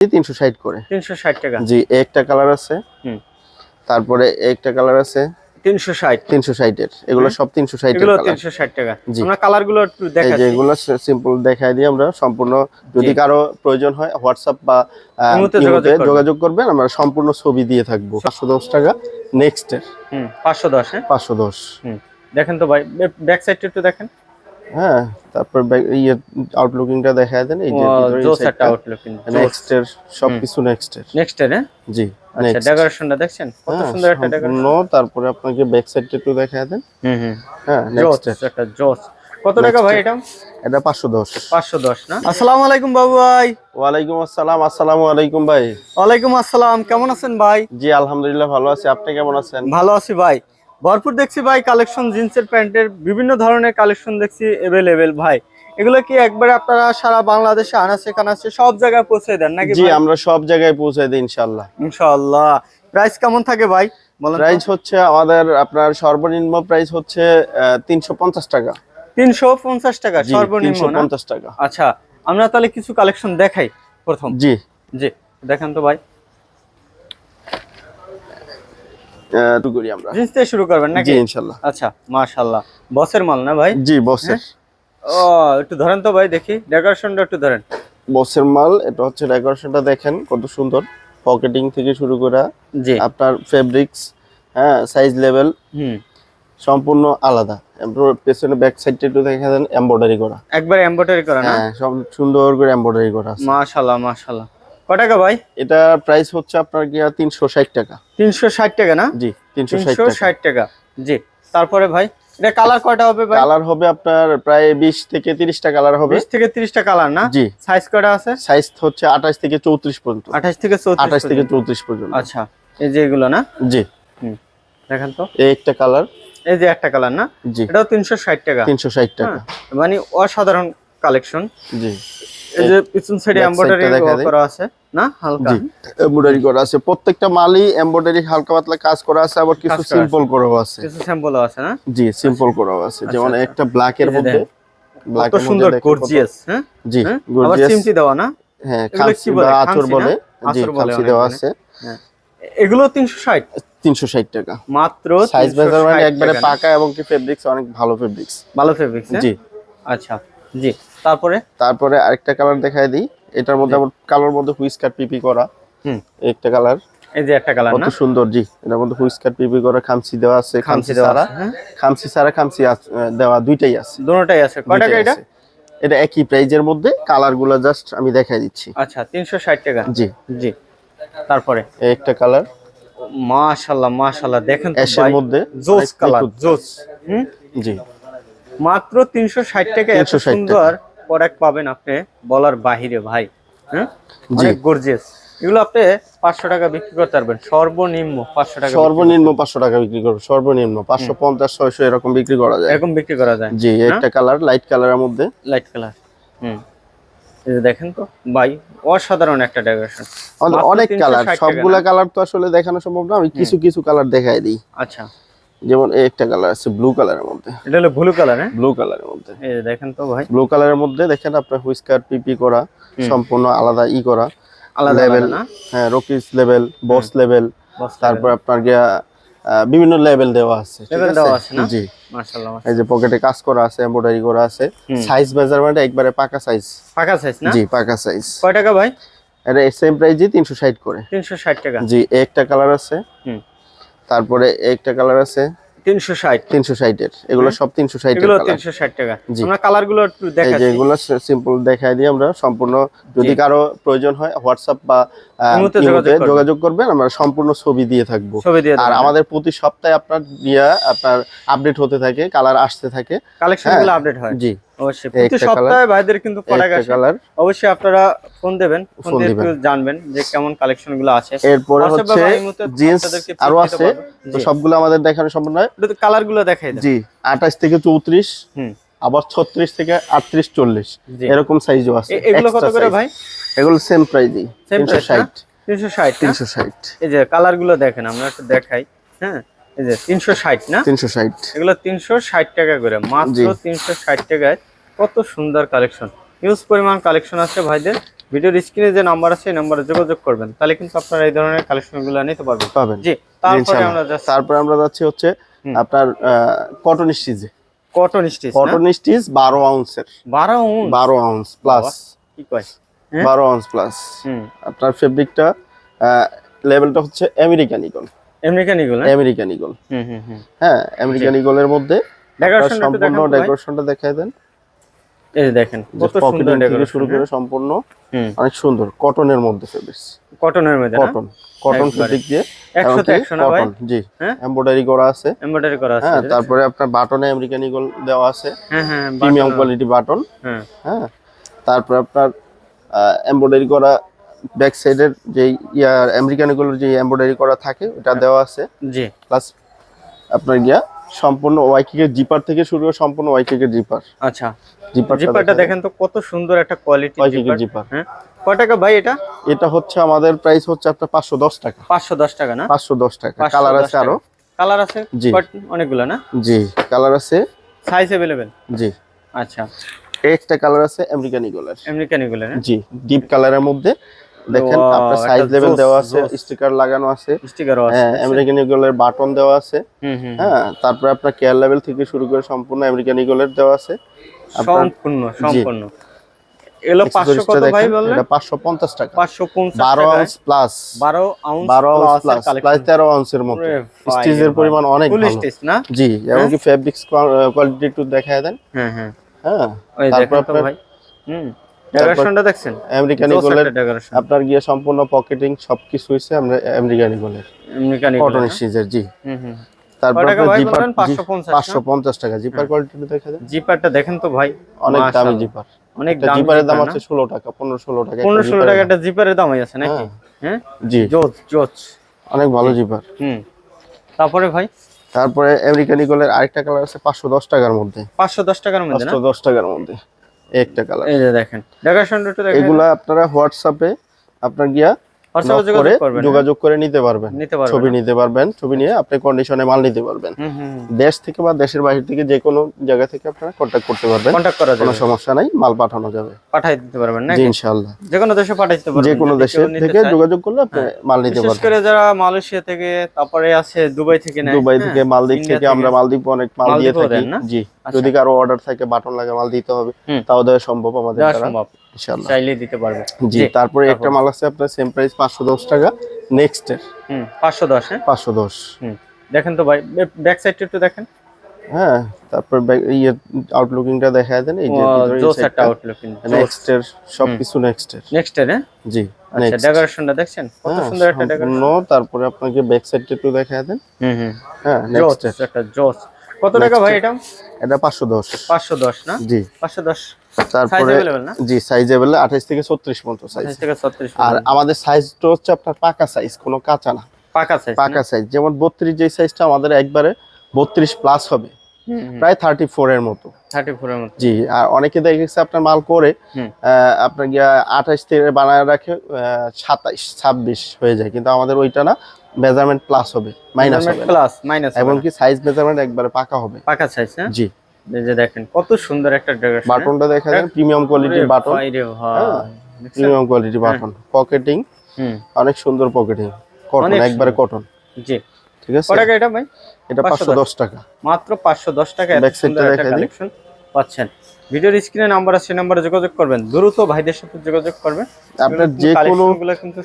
তিনশো ষাট করে। তিনশো ষাট টাকা। জি একটা কালার আছে। তারপরে একটা কালার আছে তিনশো ষাট। তিনশো ষাটের এগুলো সব তিনশো ষাটের তিনশো ষাট টাকা। জি। আমরা কালারগুলো একটু এই দেখাচ্ছি। যে এগুলো সিম্পল দেখাই দিই আমরা। সম্পূর্ণ যদি কারও প্রয়োজন হয় হোয়াটসঅ্যাপ বা যোগাযোগ করবেন। আমরা সম্পূর্ণ ছবি দিয়ে থাকব। পাঁচশো দশ টাকা নেক্সট এর। হুম পাঁচশো দশ হ্যাঁ? পাঁচশো দশ। হুম। দেখেন তো ভাই ব্যাক সাইডটা একটু দেখেন। হ্যাঁ তারপর ইয়ে আউটলুকিংটা দেখায় দেন এই যে জোস একটা আউটলুক নেক্সট এর সবকিছু নেক্সট এর নেক্সট এর হ্যাঁ? জি আচ্ছা ডেকোরেশনটা দেখছেন? কত হ্যাঁ, সুন্দর একটা ডেকোরেশন তারপরে আপনাকে ব্যাক সাইডটা একটু দেখায় দেন। হুম হুম। হ্যাঁ নেক্সট এর একটা জোস কত টাকা ভাই এটা? এটা পাঁচশো দশ। পাঁচশো দশ না? আসসালামু আলাইকুম বাবু ভাই। ওয়ালাইকুম আসসালাম আসসালামু আলাইকুম ভাই। ওয়ালাইকুম আসসালাম কেমন আছেন ভাই? জি আলহামদুলিল্লাহ ভালো আছি। আপনি কেমন আছেন? ভালো আছি ভাই। ভরপুর দেখছি ভাই কালেকশন জিন্সের প্যান্টের বিভিন্ন ধরনের কালেকশন দেখছি এভেলেবেল ভাই। এগুলো কি একবারে আপনারা সারা বাংলাদেশে আনাচে কানাচে সব জায়গায় পৌঁছে দেন নাকি জি আমরা সব জায়গায় পৌঁছে দিই ইনশাল্লাহ ইনশাআল্লাহ। প্রাইস কেমন থাকে ভাই? বলেন প্রাইস হচ্ছে আমাদের আপনার সর্বনিম্ন প্রাইস হচ্ছে তিনশো পঞ্চাশ টাকা। তিনশো পঞ্চাশ টাকা সর্বনিম্ন পঞ্চাশ টাকা। আচ্ছা আমরা তাহলে কিছু কালেকশন দেখাই প্রথম। জি। জি দেখেন তো ভাই। শুরু করি আমরা। জিন্স থেকে শুরু করবেন নাকি? ইনশাল্লাহ। আচ্ছা মাশাআল্লাহ বসের মাল না ভাই? জি বসের। ও একটু ধরেন তো ভাই দেখি। ডেকোরেশনটা একটু ধরেন। বসের মাল এটা হচ্ছে ডেকোরেশনটা দেখেন কত সুন্দর। পকেটিং থেকে শুরু করে জি। আপনার ফেব্রিক্স হ্যাঁ সাইজ লেভেল হুম। সম্পূর্ণ আলাদা। পেছনে ব্যাক সাইডটা একটু দেখা দেন এমব্রয়ডারি করা। একবার এমব্রয়ডারি করা না? হ্যাঁ সুন্দর করে এমব্রয়ডারি করা মাশাআল্লাহ মাশাআল্লাহ কত টাকা ভাই? এটা প্রাইস হচ্ছে আপনার গিয়া তিনশো ষাট টাকা। তিনশো ষাট টাকা না? জি তিনশো ষাট তিনশো টাকা ষাট টাকা। জি তারপরে ভাই এটা কালার কয়টা হবে ভাই? কালার হবে আপনার প্রায় বিশ থেকে তিরিশটা কালার হবে। বিশ থেকে তিরিশটা কালার না? জি। সাইজ কয়টা আছে? সাইজ হচ্ছে আঠাশ থেকে চৌত্রিশ পর্যন্ত। আঠাশ থেকে চৌত্রিশ আঠাশ থেকে পর্যন্ত। চৌত্রিশ পর্যন্ত। আচ্ছা এই যে এগুলো না? জি। হুম দেখেন তো। এই একটা কালার এই যে একটা কালার না? জি। এটাও তিনশো ষাট টাকা। তিনশো ষাট টাকা। হ্যাঁ, মানে অসাধারণ কালেকশন জি। এই যে পিছন সাইডে এমব্রয়ডারি। করা আছে না? হালকা। এমব্রয়ডারি করা আছে। প্রত্যেকটা মালই এমব্রয়ডারি হালকা পাতলা কাজ করা আছে আবার কিছু সিম্পল করাও আছে। কিছু স্যাম্পলও আছে না? জি সিম্পল করাও আছে। যেমন আচ্ছা। একটা ব্ল্যাক এর মধ্যে। ব্ল্যাক কত সুন্দর গর্জিয়াস হ্যাঁ? জি হ্যাঁ? আবার চিমটি দেওয়া না? হ্যাঁ এগুলো খামসি বা বলে জি খামসি দেওয়া মানে। আছে। এগুলো তিনশো ষাট? তিনশো ষাট টাকা। মাত্র সাইজ 360 মেজারমেন্ট একবারে পাকা এবং কি ফেব্রিক্স অনেক ভালো ফেব্রিক্স ভালো ফেব্রিক্স জি। আচ্ছা জি। তারপরে? তারপরে আরেকটা কালার দেখাই দিই। এটার মধ্যে আবার কালার মধ্যে হুইস্কার পিপি করা। হুম। একটা কালার এই যে একটা কালার কত সুন্দর জি। এটার মধ্যে হুইস্কার পিপি করা খামসি দেওয়া আছে খামসি সারা? খামসি সারা খামসি আছ- দেওয়া দুইটাই আছে। দুটোটাই আছে। কয় টাকা এটা? এটা একই প্রাইজের মধ্যে কালারগুলো জাস্ট আমি দেখাই দিচ্ছি। আচ্ছা তিনশো ষাট টাকা? জি। জি। তারপরে? এই একটা কালার মাশাল্লাহ মাশাল্লাহ দেখেন তো ভাই, মধ্যে জোস কালার জোস। হুম? জি। মাত্র তিনশো ষাট টাকা এত 360 সুন্দর প্রোডাক্ট পাবেন আপনি বলার বাহিরে ভাই হ্যাঁ। অনেক গর্জিয়াস এগুলো আপনি পাঁচশো টাকা বিক্রি করতে পারবেন সর্বনিম্ন পাঁচশো টাকা সর্বনিম্ন পাঁচশো টাকা বিক্রি করব সর্বনিম্ন পাঁচশো পঞ্চাশ ছয়শো এরকম বিক্রি করা যায়। এরকম বিক্রি করা যায়। জি একটা কালার লাইট কালারের মধ্যে। লাইট কালার হুম। দেখেন তো ভাই অসাধারণ একটা ডেকোরেশন অনেক কালার সবগুলা কালার তো আসলে দেখানো সম্ভব না আমি কিছু কিছু কালার দেখাই দিই। আচ্ছা। যেমন এই একটা কালার আছে ব্লু কালারের মধ্যে। এটা হলো ব্লু কালার হ্যাঁ? ব্লু কালারের মধ্যে। এই যে দেখেন তো ভাই। ব্লু কালারের মধ্যে দেখেন আপনার হুইস্কার পিপি করা সম্পূর্ণ আলাদা ই করা। আলাদা লেভেল না? হ্যাঁ রকিস লেভেল বস লেভেল তারপর আপনার গিয়া বিভিন্ন লেভেল দেওয়া আছে Level দেওয়া আছে না? জি। মাশাআল্লাহ এই যে পকেটে কাজ করা আছে এমব্রয়ডারি করা আছে। সাইজ মেজারমেন্ট একবারে পাকা সাইজ পাকা সাইজ না? জি পাকা সাইজ কয় টাকা ভাই? এটা সেম তিনশো ষাট করে। তিনশো ষাট টাকা। জি একটা কালার আছে। হুম। তারপরে একটা কালার আছে তিনশো ষাট। তিনশো ষাটের এগুলো সব তিনশো ষাটের এগুলো কালার তিনশো ষাট টাকা। আমরা কালারগুলো একটু দেখাচ্ছি। এগুলো সিম্পল দেখাই দিই আমরা সম্পূর্ণ যদি কারও প্রয়োজন হয় হোয়াটসঅ্যাপ বা যোগাযোগ করবেন। আমরা সম্পূর্ণ ছবি দিয়ে থাকব। আর আমাদের প্রতি সপ্তাহে আপনার দিয়া আপনার আপডেট হতে থাকে কালার আসতে থাকে। কালেকশনগুলো আপডেট হয়। জি। অবশ্যই প্রতি সপ্তাহে ভাইদের কিন্তু প্রোডাক্ট আসে। কালার অবশ্যই আপনারা ফোন দেবেন ফোন ফোন দিয়ে একটু জানবেন যে কেমন কালেকশনগুলো আছে। এরপরে হচ্ছে জিন্স আরও আছে তো সবগুলো আমাদের দেখানো সম্ভব নয়। কালারগুলো দেখাই জি আঠাশ থেকে চৌত্রিশ হুম। আবার ছত্রিশ থেকে আটত্রিশ চল্লিশ। জি। এরকম সাইজও আছে এগুলো কত করে ভাই? এগুলো সেম প্রাইজই সেম তিনশো ষাট। তিনশো ষাট না? তিনশো ষাট। এই যে কালারগুলো দেখেন আমরা একটু দেখাই হ্যাঁ? এই যে তিনশো ষাট না? তিনশো ষাট। এগুলো তিনশো ষাট টাকা করে মাত্র জি। তিনশো ষাট টাকায় কত সুন্দর কালেকশন। হিউজ পরিমাণ কালেকশন আছে ভাইদের। ভিডিওর স্ক্রিনে যে নাম্বার আছে এই নাম্বারে যোগাযোগ করবেন। তাহলে কিন্তু আপনারা এই ধরনের কালেকশনগুলো নিতে পারবেন। পাবেন। জি তারপরে আমরা যাচ্ছি তারপরে আমরা যাচ্ছি হচ্ছে। আপনার কটন স্টিচে কটন স্টিচ কটন স্টিচ বারো আউন্সের বারো উন বারো আউন্স প্লাস কি কয়? হ্যাঁ? বারো আউন্স প্লাস হুম। আপনার ফেব্রিকটা লেভেলটা হচ্ছে আমেরিকান ইগল আমেরিকান এগুলো আমেরিকান ইগল হুম হুম হুম। হ্যাঁ আমেরিকান ইগলের মধ্যে সম্পূর্ণ। ডেকোরেশনটা দেখাই দেন। এই দেখেন কত সুন্দর থেকে শুরু করে সম্পূর্ণ অনেক সুন্দর কটনের মধ্যে ফেব্রিক্স কটনের মধ্যে কটন কটন। ফেব্রিক দিয়ে একশো তো একশো না ভাই? জি হ্যাঁ? এমব্রয়ডারি করা আছে। এমব্রয়ডারি করা আছে হ্যাঁ তারপরে আপনার বাটনে আমেরিকান ইগল দেওয়া আছে। হ্যাঁ হ্যাঁ প্রিমিয়াম কোয়ালিটি বাটন। হ্যাঁ। হ্যাঁ তারপরে আপনার এমব্রয়ডারি করা ব্যাক সাইডের যে ইয়ার আমেরিকান ইগলের যে এমব্রয়ডারি করা থাকে ওটা দেওয়া আছে। জি। প্লাস আপনার গিয়া সম্পূর্ণ ওয়াইকিকের জিপার থেকে শুরু করে সম্পূর্ণ ওয়াইকিকের জিপার আচ্ছা। জিপার জিপারটা দেখেন। তো কত সুন্দর একটা কোয়ালিটি ওয়াইকিকের জিপার হ্যাঁ। কয় টাকা ভাই এটা? এটা হচ্ছে আমাদের প্রাইস হচ্ছে আপনার পাঁচশো দশ টাকা। পাঁচশো দশ টাকা না? পাঁচশো দশ টাকা। কালার আছে আরও। কালার আছে? জি। কয়- অনেকগুলো না? জি কালার আছে। সাইজ অ্যাভেলেবেল জি। আচ্ছা। একটা কালার আছে আমেরিকান ইগলের আমেরিকান এগুলো না জি ডিপ কালারের মধ্যে। দেখেন আপনার সাইজ লেভেল দেওয়া আছে স্টিকার লাগানো আছে। স্টিকারও আছে হ্যাঁ আমেরিকান ইগলের বাটন দেওয়া আছে। হুম হুম হ্যাঁ তারপরে আপনার কেয়ার লেভেল থেকে শুরু করে সম্পূর্ণ আমেরিকান ইগলের দেওয়া আছে। সম্পূর্ণ সম্পূর্ণ। এগুলো পাঁচশো কত ভাই বললেন? এটা পাঁচশো পঞ্চাশ টাকা। পাঁচশো পঞ্চাশ বারো আউন্স প্লাস বারো আউন্স প্লাস আউন্সের মতো। স্টিচের পরিমাণ অনেক ভালো। স্টিচ না? জি এমনকি ফেব্রিক্স কোয়ালিটি একটু দেখায় দেন। হ্যাঁ হ্যাঁ। হ্যাঁ তারপর আপনার ভাই। হুম। ডেকোরেশনটা দেখছেন? আমেরিকান ইগলের আপনার গিয়ে সম্পূর্ণ পকেটিং সবকিছু হয়েছে আমরা আমেরিকান ইগলের আমেরিকান কটন স্টিচের জি। হুম তারপর জিপার বললেন? 550 টাকা। জিপার কোয়ালিটি দেখা দেন। জিপারটা দেখেন তো ভাই অনেক দামি জিপার অনেক দাম জিপারের দাম আছে ষোলো টাকা পনেরো ষোলো টাকা একটা পনেরো ষোলো জিপারের টাকা একটা জিপারের দামই আছে নাকি? হ্যাঁ, হ্যাঁ? জি। জোচ জোচ অনেক ভালো জিপার হুম। তারপরে ভাই? তারপরে আমেরিকান ইগলের আরেকটা কালার আছে পাঁচশো দশ টাকার মধ্যে। পাঁচশো দশ টাকার মধ্যে না? পাঁচশো দশ টাকার মধ্যে। একটা কালার এই যে দেখেন। ঢাকা একটু দেখেন এগুলা আপনারা হোয়াটসঅ্যাপে আপনার গিয়া যোগাযোগ করে নিতে পারবেন। ছবি নিতে পারবেন ছবি নিয়ে আপনি কন্ডিশনে মাল নিতে পারবেন। দেশ থেকে বা দেশের বাইরে থেকে যে কোনো জায়গা থেকে আপনারা কন্ট্যাক্ট করতে পারবেন। করা কোনো সমস্যা নাই মাল পাঠানো যাবে। পাঠাই দিতে পারবেন না ইনশাআল্লাহ। যে কোনো দেশে পারবেন যে কোনো দেশে থেকে যোগাযোগ করলে আপনি মাল নিতে বিশেষ পারবেন। করে যারা মালয়েশিয়া থেকে তারপরে আছে দুবাই থেকে নেয় দুবাই হ্যাঁ, থেকে মালদ্বীপ থেকে আমরা মালদ্বীপ অনেক মাল দিয়ে থাকি। জি। আচ্ছা। যদি কারও অর্ডার থাকে বাটন লাগা মাল দিতে হবে তাও দেওয়া সম্ভব আমাদের দ্বারা। সম্ভব। ইনশাআল্লাহ। চাইলে দিতে পারবে। জি তারপরে একটা মাল আছে আপনার সেম প্রাইস পাঁচশো দশ টাকা নেক্সট এর হুম পাঁচশো দশ হ্যাঁ? পাঁচশো দশ। হুম দেখেন তো ভাই ব্যাক সাইডটা একটু দেখেন। হ্যাঁ তারপর ব্যাক- ইয়ে আউটলুকিংটা দেখায় দেন এই যে আউটলুক নেক্সট এর সবকিছু নেক্সট এর নেক্সট এর হ্যাঁ? জি আচ্ছা ডেকোরেশনটা দেখছেন? কত হ্যাঁ, সুন্দর একটা ডেকোরেশন সম্পূর্ণ তারপরে আপনাকে ব্যাক সাইডটা একটু দেখায় দেন হুম হুম। হ্যাঁ নেক্সট এর একটা জোস কত টাকা ভাই এটা? এটা পাঁচশো দশ। পাঁচশো দশ না? জি। পাঁচশো দশ। সাইজ তারপরে জি সাইজ অ্যাভেলেবল আঠাশ থেকে ছত্রিশ পর্যন্ত সাইজ সাইজ থেকে ছত্রিশ আর আমাদের সাইজটা হচ্ছে আপনার পাকা সাইজ কোনো কাঁচা না। পাকা সাইজ পাকা সাইজ যেমন বত্রিশ যে সাইজটা আমাদের একবারে বত্রিশ প্লাস হবে। প্রায় থার্টি ফোর এর মতো। থার্টি ফোর এর মতো। জি আর অনেকে দেখেছে আপনার মাল করে আহ, আপনার গিয়া আঠাশ থেকে বানায় রাখে সাতাইশ ছাব্বিশ হয়ে যায়। কিন্তু আমাদের ওইটা না মেজারমেন্ট প্লাস হবে মাইনাস হবে। প্লাস মাইনাস এবং কি সাইজ মেজারমেন্ট একবারে পাকা হবে। পাকা সাইজ হ্যাঁ জি। এই যে দেখেন কত সুন্দর একটা বাটনটা দেখা যায় প্রিমিয়াম কোয়ালিটির বাটন। প্রিমিয়াম কোয়ালিটির বাটন পকেটিং হুম। অনেক সুন্দর পকেটিং কটন একবারে কটন জি। ঠিক আছে? টাকা এটা ভাই? এটা 510 পাঁচশো দশ টাকা। মাত্র পাঁচশো দশ টাকা এত সুন্দর একটা কালেকশন পাচ্ছেন। ভিডিওর স্ক্রিনে নাম্বার আছে নাম্বারে যোগাযোগ করবেন। দ্রুত ভাইদের সাথে যোগাযোগ করবেন। আপনার যে কোনো কিন্তু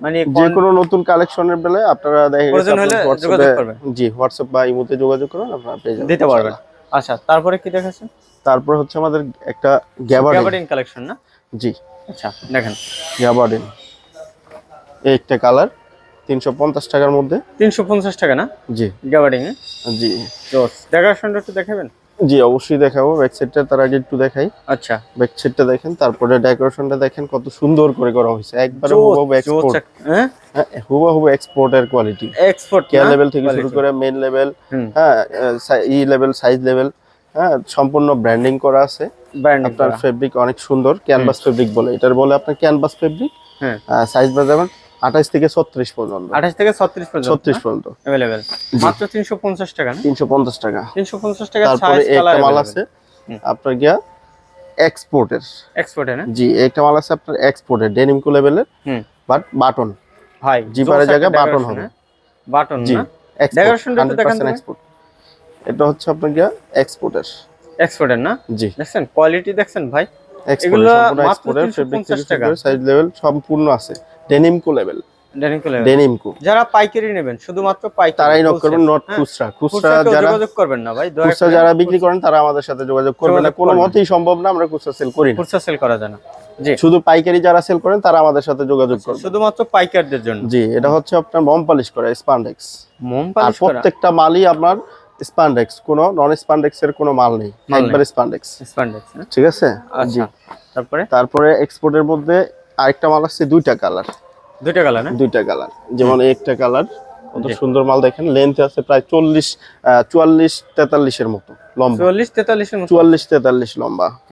মানে যে কোনো নতুন কালেকশনের বেলায় আপনারা দেখা গেছে প্রয়োজন আপনার যোগাযোগ করবেন। জি হোয়াটসঅ্যাপ বা ইমোতে যোগাযোগ করুন আপনারা পেয়ে যাবেন দিতে পারবেন। আচ্ছা তারপরে কি দেখাচ্ছেন? তারপর হচ্ছে আমাদের একটা গ্যাবার্ডিন গ্যাবারডিন কালেকশন না? জি। আচ্ছা দেখেন। গ্যাবার্ডিন এই একটা কালার তিনশো পঞ্চাশ টাকার মধ্যে। তিনশো পঞ্চাশ টাকা না? জি। গ্যাবার্ডিং এ জি। তো ডেকোরেশনটা একটু দেখাবেন? জি অবশ্যই দেখাবো। ব্যাক সাইডটা তার আগে একটু দেখাই। আচ্ছা। ব্যাক সাইডটা দেখেন তারপরে ডেকোরেশনটা দেখেন কত সুন্দর করে করা হয়েছে। একবারে হুবহু এক্সপোর্ট এক- হ্যাঁ? হুবহু এক্সপোর্টের কোয়ালিটি এক্সপোর্ট কেয়ার লেভেল থেকে শুরু করে মেন লেভেল হ্যাঁ ই লেভেল সাইজ লেভেল হ্যাঁ সম্পূর্ণ ব্র্যান্ডিং করা আছে। ব্র্যান্ড আপনার ফেব্রিক অনেক সুন্দর ক্যানভাস ফেব্রিক বলে। এটার বলে আপনার ক্যানভাস ফেব্রিক হ্যাঁ। সাইজ বাজাবেন আঠাশ থেকে ছত্রিশ পর্যন্ত। আঠাশ থেকে ছত্রিশ পর্যন্ত ছত্রিশ পর্যন্ত। অ্যাভেলেবেল মাত্র তিনশো পঞ্চাশ টাকা না? তিনশো পঞ্চাশ টাকা। তিনশো পঞ্চাশ টাকা তারপরে একটা মাল আছে আপনার গিয়া এক্সপোর্টের এক্সপোর্টে না? জি একটা মাল আছে আপনার এক্সপোর্টের ডেনিমকো লেভেলের হুম। বাট বাটন ভাই জিপারের জায়গায় button হবে। বাটন না? দেখান তো। ভাই। এক্সপোর্ট এটা হচ্ছে আপনার গিয়া এক্সপোর্টের এক্সপোর্টের না? জি। দেখছেন? কোয়ালিটি দেখছেন ভাই? এগুলো মাত্র 350 টাকা। সাইজ লেভেল সম্পূর্ণ আছে। ডেনিমকো লেভেল ডেনিকো লেভেল যারা পাইকারি নেবেন শুধুমাত্র পাইকারি তারাই নক করবেন নট হ্যাঁ। খুচরা। খুচরা খুচরা যারা যোগাযোগ করবেন না ভাই খুচরা যারা বিক্রি করেন তারা আমাদের সাথে যোগাযোগ করবেন না। কোনো মতেই সম্ভব না আমরা খুচরা সেল করি না। খুচরা সেল করা যায় না। জি। শুধু পাইকারি যারা সেল করেন তারা আমাদের সাথে যোগাযোগ করবেন। শুধুমাত্র পাইকারদের জন্য। জি এটা হচ্ছে আপনার মম পালিশ করা স্পান্ডেক্স মোম পালিশ করা? প্রত্যেকটা মালই আপনার স্পান্ডেক্স কোনো নন স্পান্ডেক্স এর কোনো মাল নেই একবার স্পান্ডেক্স। স্পান্ডেক্স ঠিক আছে? জি আচ্ছা তারপরে? তারপরে এক্সপোর্টের মধ্যে আরেকটা মাল আছে দুইটা কালার। দুইটা কালার না দুইটা কালার যেমন একটা কালার কত সুন্দর মাল দেখেন লেন্থ আছে প্রায় চল্লিশ চুয়াল্লিশ তেতাল্লিশের মতো লম্বা। চুয়াল্লিশ তেতাল্লিশ মতো। চুয়াল্লিশ তেতাল্লিশ লম্বা।